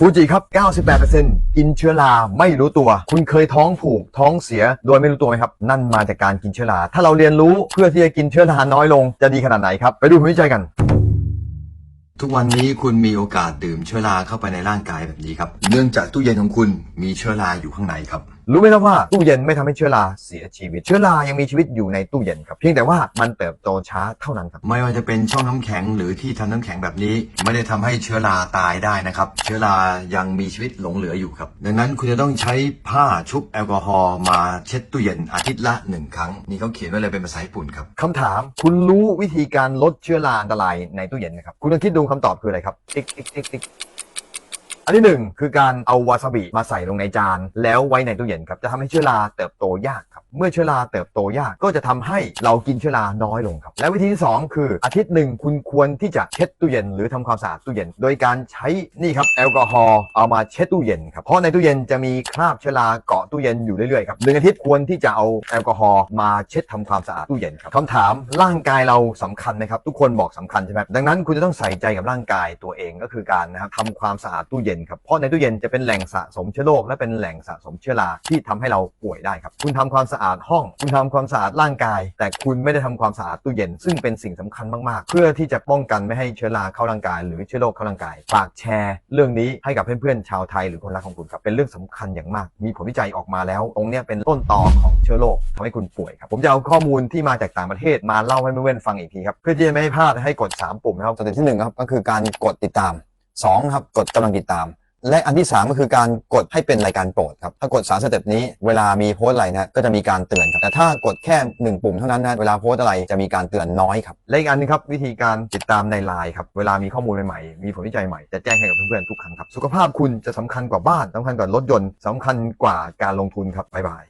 ฟูจิครับ 98%กินเชื้อราไม่รู้ตัว คุณเคยท้องผูกท้องเสียโดยไม่รู้ตัวไหมครับ นั่นมาจากการกินเชื้อรา ถ้าเราเรียนรู้เพื่อที่จะกินเชื้อราน้อยลง จะดีขนาดไหนครับ ไปดูผลวิจัยกัน ทุกวันนี้คุณมีโอกาสดื่มเชื้อราเข้าไปในร่างกายแบบนี้ครับ เนื่องจากตู้เย็นของคุณมีเชื้อราอยู่ข้างในครับ รู้ไหมครับว่าตู้เย็นไม่ทำให้เชื้อราเสียชีวิต เชื้อรายังมีชีวิตอยู่ในตู้เย็นครับ เพียงแต่ว่ามันเติบโตช้าเท่านั้นครับ ไม่ว่าจะเป็นช่องน้ำแข็งหรือที่ทำน้ำแข็งแบบนี้ ไม่ได้ทำให้เชื้อราตายได้นะครับ เชื้อรายังมีชีวิตหลงเหลืออยู่ครับ ดังนั้นคุณจะต้องใช้ผ้าชุบแอลกอฮอล์มาเช็ดตู้เย็นอาทิตย์ละหนึ่งครั้ง นี่เขาเขียนไว้เลยเป็นภาษาญี่ปุ่นครับคำถามคุณรู้วิธีการลดเชื้อราอันตรายในตู้เย็นนะครับ คุณลองคิดดูคำตอบคืออะไรครับติ๊กติ๊กติ๊กติ๊ก อันที่หนึ่งคือการเอาวาซาบิมาใส่ลงในจาน แล้วไว้ในตู้เย็นครับจะทำให้เชื้อราเติบโตยากครับเมื่อเชื้อราเติบโตยากก็จะทำให้เรากินเชื้อราน้อยลงครับ และวิธีที่สองคืออาทิตย์หนึ่งคุณควรที่จะเช็ดตู้เย็น หรือทำความสะอาดตู้เย็น โดยการใช้นี่ครับแอลกอฮอล์เอามาเช็ดตู้เย็นครับเพราะในตู้เย็นจะมีคราบเชื้อราเกาะตู้เย็นอยู่เรื่อยๆครับหนึ่งอาทิตย์ควรที่จะเอาแอลกอฮอล์มาเช็ดทำความสะอาดตู้เย็นครับคำถามร่างกายเราสำคัญไหมครับทุกคนบอกสำคัญใช่ไหมดังนั้นคุณจะต้องใส่ใจกับร่างกายตัวเองก็คือการนะครับทำความสะอาดตู้เย็นครับเพราะในตู้เย็นจะเป็นแหล่งสะสมเชื้อโรคและเป็นแหล่งสะสมเชื้อราที่ทำให้เราป่วยได้ครับคุณทำความสะะอาดห้อง คุณทำความสะอาดร่างกาย แต่คุณไม่ได้ทำความสะอาดตู้เย็น ซึ่งเป็นสิ่งสำคัญมากๆ เพื่อที่จะป้องกันไม่ให้เชื้อราเข้าร่างกาย หรือเชื้อโรคเข้าร่างกาย ฝากแชร์ เรื่องนี้ให้กับเพื่อนๆชาวไทยหรือคนรักของคุณครับ เป็นเรื่องสำคัญอย่างมาก มีผลวิจัยออกมาแล้ว ตรงนี้เป็นต้นตอของเชื้อโรคทำให้คุณป่วยครับ ผมจะเอาข้อมูลที่มาจากต่างประเทศมาเล่าให้เพื่อนๆฟังอีกทีครับ เพื่อที่จะไม่ให้พลาดให้กด 3 ปุ่มนะครับสเต็ปที่1ครับ ก็คือการกดติดตาม2ครับ กดกำลังติดตาม และอันที่ 3 ก็คือการกดให้เป็นรายการโปรดครับ ถ้ากด 3 สเต็ปนี้เวลามีโพสต์อะไรนะก็จะมีการเตือนครับ แต่ถ้ากดแค่ 1 ปุ่มเท่านั้นนะเวลาโพสต์อะไรจะมีการเตือนน้อยครับ และอีกอันนึงครับ วิธีการติดตามในไลน์ครับ เวลามีข้อมูลใหม่ๆ มีผลวิจัยใหม่จะแจ้งให้กับเพื่อนๆทุกครั้งครับ สุขภาพคุณจะสำคัญกว่าบ้านสำคัญกว่ารถยนต์สำคัญกว่าการลงทุนครับบ๊ายบาย